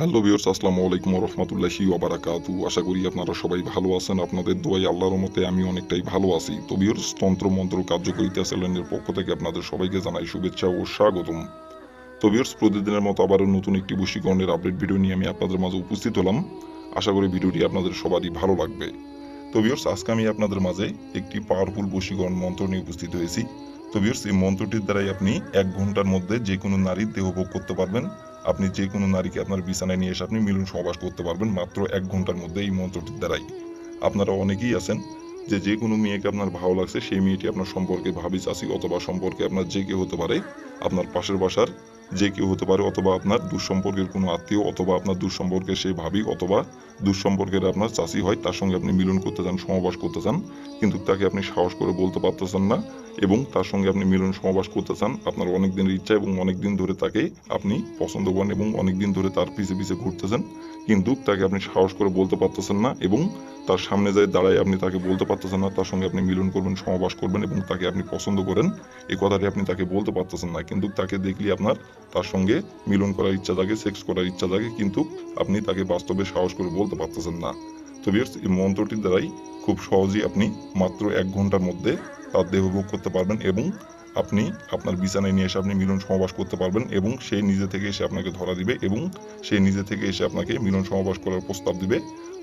Hello viewers আসসালামু আলাইকুম রহমতুল্লাহি ওবারাকাতু আশা করি আপনারা সবাই ভালো আছেন, আপনাদের দোয়াই আল্লাহর মতে আমি অনেকটাই ভালো আছি। তো ভিউর্স তন্ত্র, মন্ত্র, কার্যকরিতা চ্যানেলের পক্ষ থেকে আপনাদের সবাইকে জানাই শুভেচ্ছা ও স্বাগতম। তো ভিউর্স প্রতিদিনের মতো আবারও নতুন একটি বশীকরণের আপডেট ভিডিও নিয়ে আমি আপনাদের মাঝে উপস্থিত হলাম। আশা করি ভিডিওটি আপনাদের সবারই ভালো লাগবে। তো ভিউর্স আজকে আমি আপনাদের মাঝে একটি পাওয়ারফুল বশীকরণ মন্ত্র নিয়ে উপস্থিত হয়েছি। তো ভিউর্স এই মন্ত্রটির দ্বারাই আপনি এক ঘণ্টার মধ্যে যে কোনো নারীর দেহভোগ করতে পারবেন। আপনি যে কোনো নারীকে আপনার বিছানায় নিয়ে এসে আপনি মিলন সহবাস করতে পারবেন মাত্র এক ঘণ্টার মধ্যে এই মন্ত্রটির দ্বারাই। আপনারা অনেকেই আছেন যে যে কোনো মেয়েকে আপনার ভালো লাগছে, সেই মেয়েটি আপনার সম্পর্কে ভাবি, চাষি অথবা সম্পর্কে আপনার যে কেউ হতে পারে, আপনার পাশের বাসার যে কেউ হতে পারে, অথবা আপনার দুঃসম্পর্কের কোনো আত্মীয়, অথবা আপনার দুঃসম্পর্কের সে ভাবি, অথবা দুঃসম্পর্কের আপনার চাষি হয়, তার সঙ্গে আপনি মিলন করতে চান, সমাবাস করতে চান, কিন্তু তাকে আপনি সাহস করে বলতে পারতেছেন না, এবং তার সঙ্গে আপনি মিলন সমাবাস করতে চান, আপনার অনেক দিনের ইচ্ছা এবং অনেক দিন ধরে তাকে আপনি পছন্দ করেন এবং অনেক দিন ধরে তার পিছে পিছে ঘুরতেছেন, কিন্তু তাকে আপনি সাহস করে বলতে পারতেছেন না এবং তার সামনে যায় দাঁড়ায় আপনি তাকে বলতে পারতেছেন না, তার সঙ্গে আপনি মিলন করবেন, সমাবাস করবেন এবং তাকে আপনি পছন্দ করেন এই কথাটি আপনি তাকে বলতে পারতেছেন না, কিন্তু তাকে দেখলে আপনার তার সঙ্গে মিলন করার ইচ্ছা থাকে সেক্স করার ইচ্ছা থাকে কিন্তু আপনি তাকে বাস্তবে সাহস করে বলতে পারতেছেন না। তো ভিউয়ার্স, এই মন্ত্রটির দ্বারাই খুব সহজেই আপনি মাত্র এক ঘণ্টার মধ্যে তার দেহভোগ করতে পারবেন এবং আপনি আপনার বিছানায় নিয়ে এসে আপনি মিলন সমাবাস করতে পারবেন এবং সে নিজে থেকে এসে আপনাকে ধরা দিবে এবং সে নিজে থেকে এসে আপনাকে মিলন সমাবাস করার প্রস্তাব দিবে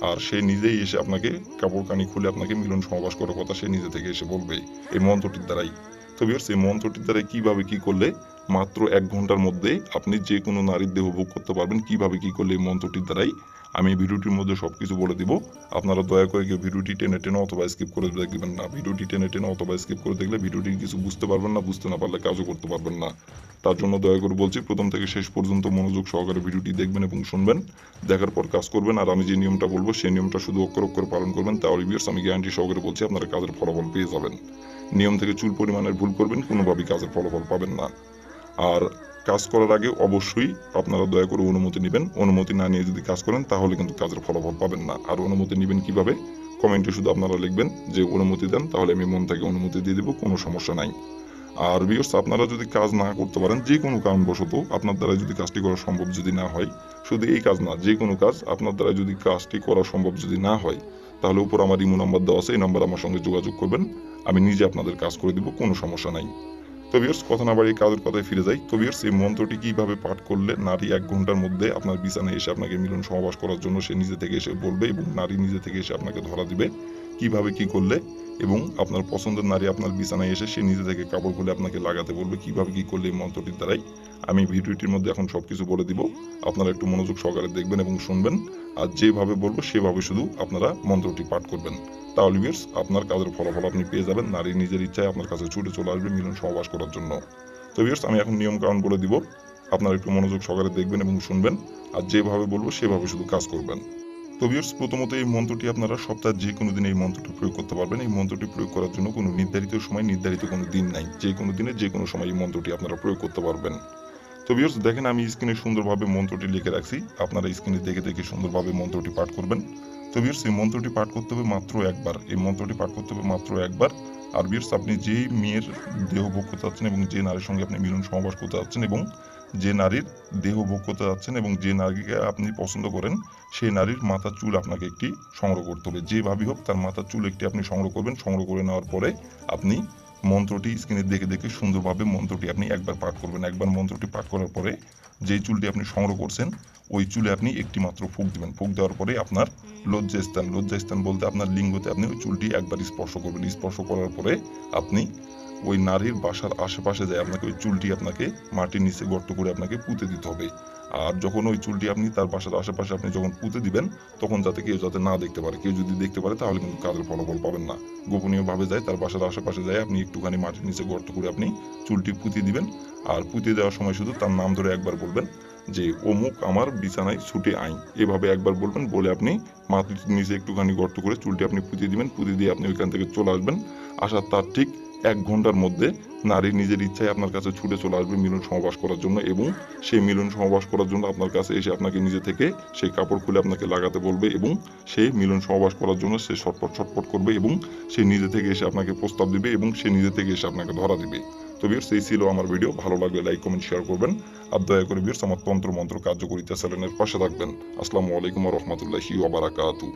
আর সে নিজেই এসে আপনাকে কাপড় কানি খুলে আপনাকে মিলন সমাবাস করার কথা সে নিজে থেকে এসে বলবে। এই মন্ত্রটির দ্বারাই। তো ভিউয়ার্স, এই মন্ত্রটির দ্বারাই কীভাবে কি করলে মাত্র এক ঘণ্টার মধ্যে আপনি যে কোনো নারীর দেহ ভোগ করতে পারবেন। কীভাবে কি করলে এই মন্ত্রটির দ্বারাই আমি ভিডিওটির মধ্যে সব কিছু বলে দিব। আপনারা দয়া করে কেউ ভিডিওটি টেনে টেনে অথবা স্কিপ করে দেখবেন না। ভিডিওটি টেনে টেনে অথবা স্কিপ করে দেখলে ভিডিওটি কিছু বুঝতে পারবেন না, বুঝতে না পারলে কাজও করতে পারবেন না। তার জন্য দয়া করে বলছি, প্রথম থেকে শেষ পর্যন্ত মনোযোগ সহকারে ভিডিওটি দেখবেন এবং শুনবেন। দেখার পর কাজ করবেন আর আমি যে নিয়মটা বলব, সেই নিয়মটা শুধু অক্ষর অক্ষর পালন করবেন। তাহলে ভিউয়ার্স আমি গ্যারান্টি সহকারে বলছি, আপনারা কাজের ফলাফল পেয়ে যাবেন। নিয়ম থেকে চুল পরিমাণের ভুল করবেন, কোনোভাবেই কাজের ফলাফল পাবেন না। আর কাজ করার আগে অবশ্যই আপনারা দয়া করে অনুমতি নেবেন। অনুমতি না নিয়ে যদি কাজ করেন, তাহলে কিন্তু কাজের ফলাফল পাবেন না। আর অনুমতি নেবেন কীভাবে? কমেন্টে শুধু আপনারা লিখবেন যে অনুমতি দেন, তাহলে আমি মন থেকে অনুমতি দিয়ে দেবো, কোনো সমস্যা নাই। আর বিয়স আপনারা যদি কাজ না করতে পারেন, যে কোনো কারণবশত আপনার দ্বারা যদি কাজটি করা সম্ভব যদি না হয়, শুধু এই কাজ না, যে কোনো কাজ আপনার দ্বারা যদি কাজটি করা সম্ভব যদি না হয়, তাহলে উপর আমার ইমো নাম্বার দেওয়া আছে, এই নাম্বার আমার সঙ্গে যোগাযোগ করবেন। আমি নিজে আপনাদের কাজ করে দিব, কোনো সমস্যা নাই। তো ভিউয়ার্স কথা না বাড়িয়ে কাজের কথায় ফিরে যাই। তো ভিউয়ার্স এই মন্ত্রটি কীভাবে পাঠ করলে নারী এক ঘণ্টার মধ্যে আপনার বিছানায় এসে আপনাকে মিলন সমাবাস করার জন্য সে নিজে থেকে এসে বলবে এবং নারী নিজে থেকে এসে আপনাকে ধরা দিবে? কীভাবে কি করলে? এবং আপনার পছন্দের নারী আপনার বিছানায় এসে সে নিজে থেকে কাপড় খুলে আপনাকে লাগাতে বলবে? কীভাবে কি করলে এই মন্ত্রটির দ্বারাই আমি ভিডিওটির মধ্যে এখন সবকিছু বলে দিব। আপনারা একটু মনোযোগ সহকারে দেখবেন এবং শুনবেন। আর যেভাবে বলব, সেভাবে শুধু আপনারা মন্ত্রটি পাঠ করবেন। তাহলে ভিউয়ার্স, আপনার কাজের ফলাফল আপনি পেয়ে যাবেন। নারী নিজের ইচ্ছায় আপনার কাছে ছুটে চলে আসবে মিলন সহবাস করার জন্য। তো ভিউয়ার্স, আমি এখন নিয়ম কারণ বলে দিব। আপনারা একটু মনোযোগ সহকারে দেখবেন এবং শুনবেন। আর যেভাবে বলব, সেভাবে শুধু কাজ করবেন। তো ভিউয়ার্স, প্রথমত এই মন্ত্রটি আপনারা সপ্তাহে যে কোনো দিনে এই মন্ত্রটি প্রয়োগ করতে পারবেন। এই মন্ত্রটি প্রয়োগ করার জন্য কোনো নির্ধারিত সময়, নির্ধারিত কোনো দিন নাই। যে কোনো দিনে যে কোনো সময় এই মন্ত্রটি আপনারা প্রয়োগ করতে পারবেন। তো ভিউয়ার্স দেখেন আমি স্ক্রিনে সুন্দরভাবে মন্ত্রটি লিখে রাখছি। আপনারা স্ক্রিনে দেখে দেখে সুন্দরভাবে মন্ত্রটি পাঠ করবেন। তো ভিউয়ার্স এই মন্ত্রটি পাঠ করতে হবে মাত্র একবার। এই মন্ত্রটি পাঠ করতে হবে মাত্র একবার। আর ভিউয়ার্স আপনি যেই মেয়ের দেহ ভোগ করতে যাচ্ছেন এবং যে নারীর সঙ্গে আপনি মিলন সমাবাস করতে যাচ্ছেন এবং যে নারীর দেহ ভোগ করতে যাচ্ছেন এবং যে নারীকে আপনি পছন্দ করেন, সেই নারীর মাথার চুল আপনাকে একটি সংগ্রহ করতে হবে। যেভাবেই হোক, তার মাথার চুল একটি আপনি সংগ্রহ করবেন। সংগ্রহ করে নেওয়ার পরে আপনি মন্ত্রটি স্ক্রিনে দেখে দেখে সুন্দরভাবে মন্ত্রটি আপনি একবার পাঠ করবেন। একবার মন্ত্রটি পাঠ করার পরে যে চুলটি আপনি সংগ্রহ করছেন ওই চুলে আপনি একটি মাত্র ফুক দিবেন। ফুক দেওয়ার পরে আপনার লজ্জাস্থান লজ্জাস্থান বলতে আপনার লিঙ্গতে আপনি ওই চুলটি একবার স্পর্শ করবেন। স্পর্শ করার পরে আপনি ওই নারীর বাসার আশেপাশে যায় আপনাকে ওই চুলটি আপনাকে মাটির নিচে গর্ত করে আপনাকে পুঁতে দিতে হবে। আর যখন ওই চুলটি আপনি তার বাসার আশেপাশে আপনি যখন পুঁতে দিবেন, তখন যাতে কেউ যাতে না দেখতে পারে। কেউ যদি দেখতে পারে, তাহলে কিন্তু কাজের ফলাফল পাবেন না। গোপনীয়ভাবে যায়, তার বাসার আশেপাশে যায়, আপনি একটুখানি মাটির নিচে গর্ত করে আপনি চুলটি পুঁতে দিবেন। আর পুঁতে দেওয়ার সময় শুধু তার নাম ধরে একবার বলবেন যে, অমুক আমার বিছানায় ছুটে আই এভাবে একবার বলবেন, বলে আপনি মাটির নিচে একটুখানি গর্ত করে চুলটি আপনি পুঁতে দিবেন। পুঁতে দিয়ে আপনি ওইখান থেকে চলে আসবেন। আসার তার ঠিক এক ঘণ্টার মধ্যে নারী নিজের ইচ্ছায় আপনার কাছে ছুটে চলে আসবে মিলন সমাবাস করার জন্য এবং সেই মিলন সমাবাস করার জন্য আপনার কাছে এসে আপনাকে নিজে থেকে সেই কাপড় খুলে আপনাকে লাগাতে বলবে এবং সে মিলন সমাবাস করার জন্য সে ছটপট ছটপট করবে এবং সে নিজে থেকে এসে আপনাকে প্রস্তাব দিবে এবং সে নিজে থেকে এসে আপনাকে ধরা দিবে। তো বিয়ার্স এই ছিল আমার ভিডিও ভালো লাগলে লাইক কমেন্ট শেয়ার করবেন। আর দয়া করে বিয়ার্স আমার তন্ত্র মন্ত্র কার্যকরিতা চ্যানেলের পাশে থাকবেন। আসসালামু আলাইকুম রহমতুল্লাহি ওবারাকাতু